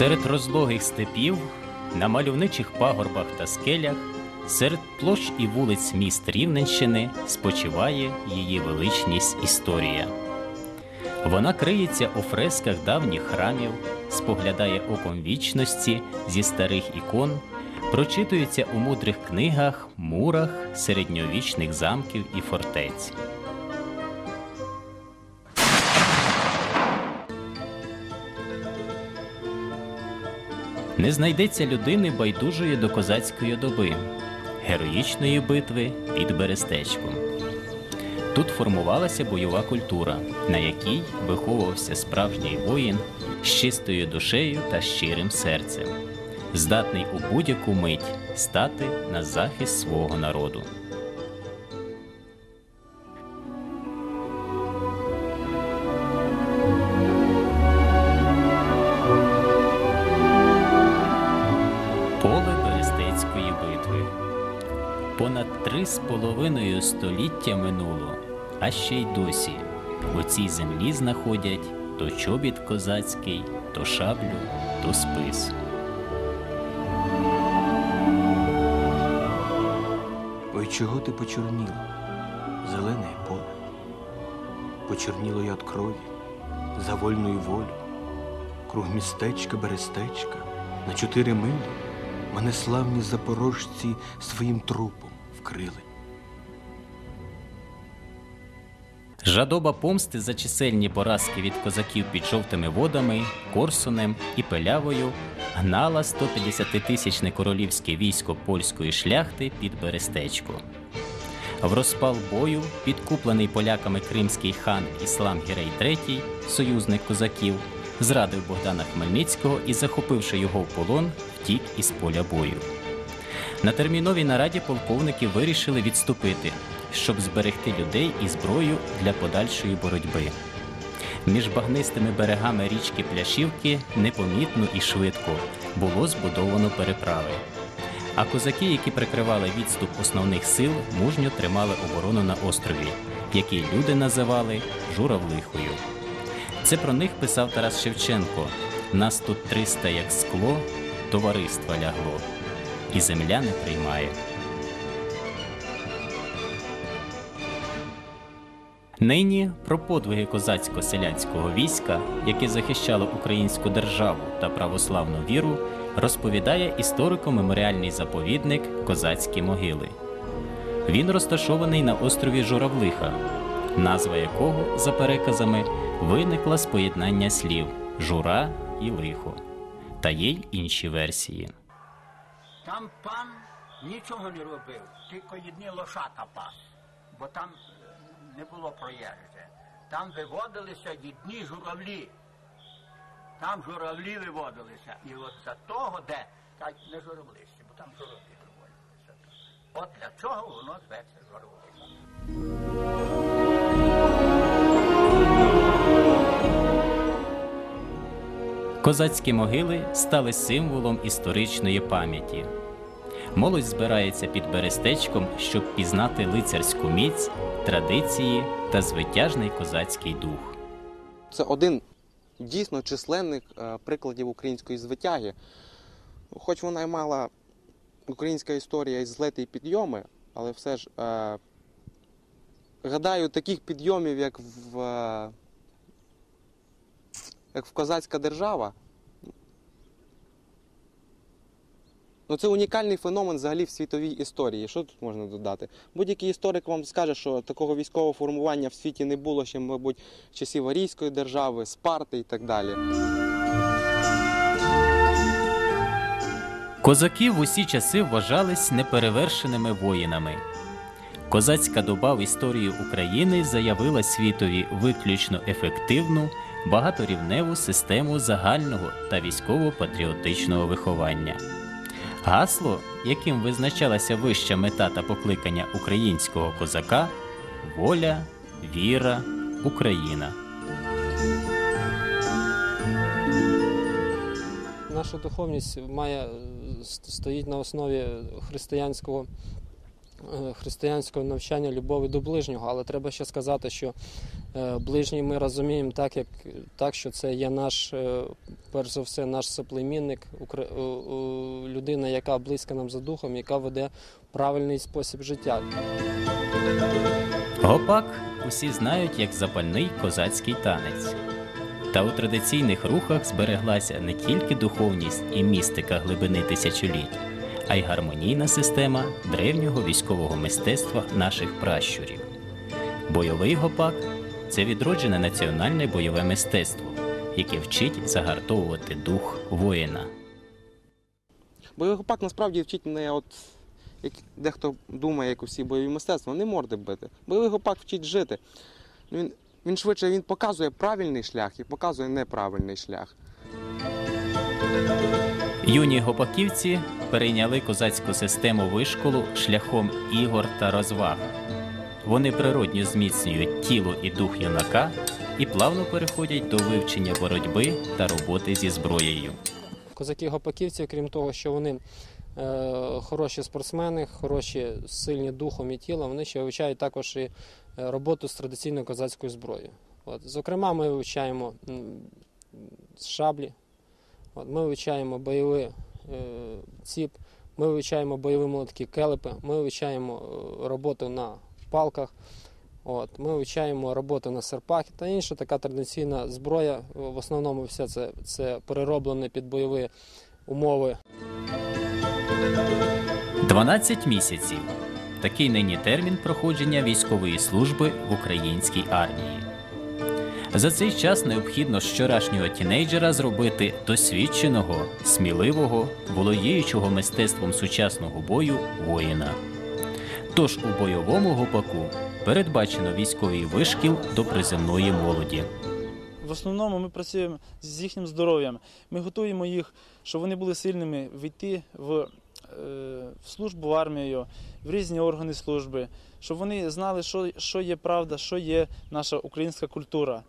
Серед розлогих степів, на мальовничих пагорбах та скелях, серед площ і вулиць міст Рівненщини спочиває її величність історія. Вона криється у фресках давніх храмів, споглядає оком вічності зі старих ікон, прочитується у мудрих книгах, мурах середньовічних замків і фортець. Не знайдеться людини байдужої до козацької доби, героїчної битви під Берестечком. Тут формувалася бойова культура, на якій виховувався справжній воїн з чистою душею та щирим серцем, здатний у будь-яку мить стати на захист свого народу. Поле Берестецької битви. Понад три з половиною століття минуло, а ще й досі у цій землі знаходять то чобіт козацький, то шаблю, то спис. Чого ти почорніла? Зелене поле. Почорніло й від крові, за вольную волю. Круг містечка, берестечка, на чотири милі мене славні запорожці своїм трупом вкрили. Жадоба помсти за чисельні поразки від козаків під жовтими водами, Корсунем і Пелявою гнала 150-тисячне королівське військо польської шляхти під Берестечко. В розпал бою, підкуплений поляками кримський хан Іслам Гірей III, союзник козаків, зрадив Богдана Хмельницького і, захопивши його в полон, втік із поля бою. На терміновій нараді полковники вирішили відступити, щоб зберегти людей і зброю для подальшої боротьби. Між багнистими берегами річки Пляшівки непомітно і швидко було збудовано переправи. А козаки, які прикривали відступ основних сил, мужньо тримали оборону на острові, який люди називали Журавлихою. Це про них писав Тарас Шевченко: нас тут триста як скло, товариства лягло, і земля не приймає. Нині про подвиги козацько-селянського війська, яке захищало українську державу та православну віру, розповідає історико-меморіальний заповідник Козацькі могили. Він розташований на острові Журавлиха, назва якого, за переказами, виникла з поєднання слів жура і лихо, та є й інші версії. Там пан нічого не робив, тільки єдні лошата пас, бо там не було проїжджа. Там виводилися єдні журавлі. Там журавлі виводилися. І от за того, де так не журавлище, бо там журавлі виводилися. От для чого воно зветься журавлиха. Козацькі могили стали символом історичної пам'яті. Молодь збирається під берестечком, щоб пізнати лицарську міць, традиції та звитяжний козацький дух. Це один дійсно численних е, прикладів української звитяги. Хоч вона й мала українська історія і злети і підйоми, але все ж е, гадаю, таких підйомів, як в, е, як в козацька держава. Ну, це унікальний феномен взагалі в світовій історії. Що тут можна додати? Будь-який історик вам скаже, що такого військового формування в світі не було ще, мабуть, часів Арійської держави, Спарти і так далі. Козаки в усі часи вважались неперевершеними воїнами. Козацька доба в історії України заявила світові виключно ефективну, багаторівневу систему загального та військово-патріотичного виховання. Гасло, яким визначалася вища мета та покликання українського козака воля, віра, Україна. Наша духовність має е, стоїть на основі християнського, християнського навчання любові до ближнього, але треба ще сказати, що е, ближній ми розуміємо так, як так, що це є наш, е, перш за все, наш соплемінник, е, е, людина, яка близька нам за духом, яка веде правильний спосіб життя. Гопак усі знають як запальний козацький танець. Та у традиційних рухах збереглася не тільки духовність і містика глибини тисячоліть, а й гармонійна система древнього військового мистецтва наших пращурів. Бойовий гопак це відроджене національне бойове мистецтво, яке вчить загартовувати дух воїна. Бойовий гопак насправді вчить не от як дехто думає, як усі бойові мистецтва, не морди бити. Бойовий гопак вчить жити. Він, він швидше він показує правильний шлях і показує неправильний шлях. Юні гопаківці перейняли козацьку систему вишколу шляхом ігор та розваг. Вони природньо зміцнюють тіло і дух юнака і плавно переходять до вивчення боротьби та роботи зі зброєю. Козаки-гопаківці, крім того, що вони е, хороші спортсмени, хороші, сильні духом і тілом, вони ще вивчають також і е, роботу з традиційною козацькою зброєю. От, зокрема, ми вивчаємо шаблі, от, ми вивчаємо бойовий е, ціп, ми вивчаємо бойові молотки келепи, ми вивчаємо е, роботу на палках. От, ми вивчаємо роботу на серпах та інша така традиційна зброя. В основному все це, це перероблене під бойові умови 12 місяців такий нині термін проходження військової служби в українській армії. За цей час необхідно з вчорашнього тінейджера зробити досвідченого, сміливого, володіючого мистецтвом сучасного бою воїна. Тож у бойовому гопаку передбачено військовий вишкіл до приземної молоді. В основному ми працюємо з їхнім здоров'ям. Ми готуємо їх, щоб вони були сильними війти в, е, в службу в армію, в різні органи служби, щоб вони знали, що, що є правда, що є наша українська культура.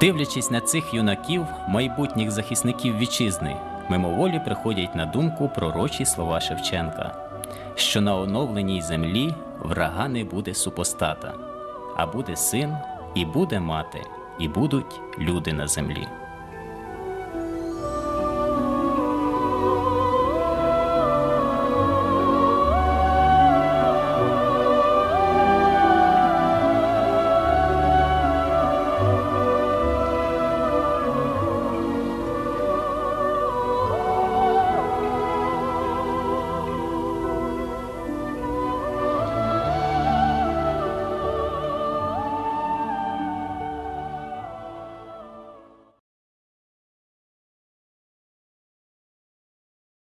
Дивлячись на цих юнаків, майбутніх захисників вітчизни, мимоволі приходять на думку пророчі слова Шевченка, що на оновленій землі врага не буде супостата, а буде син, і буде мати, і будуть люди на землі.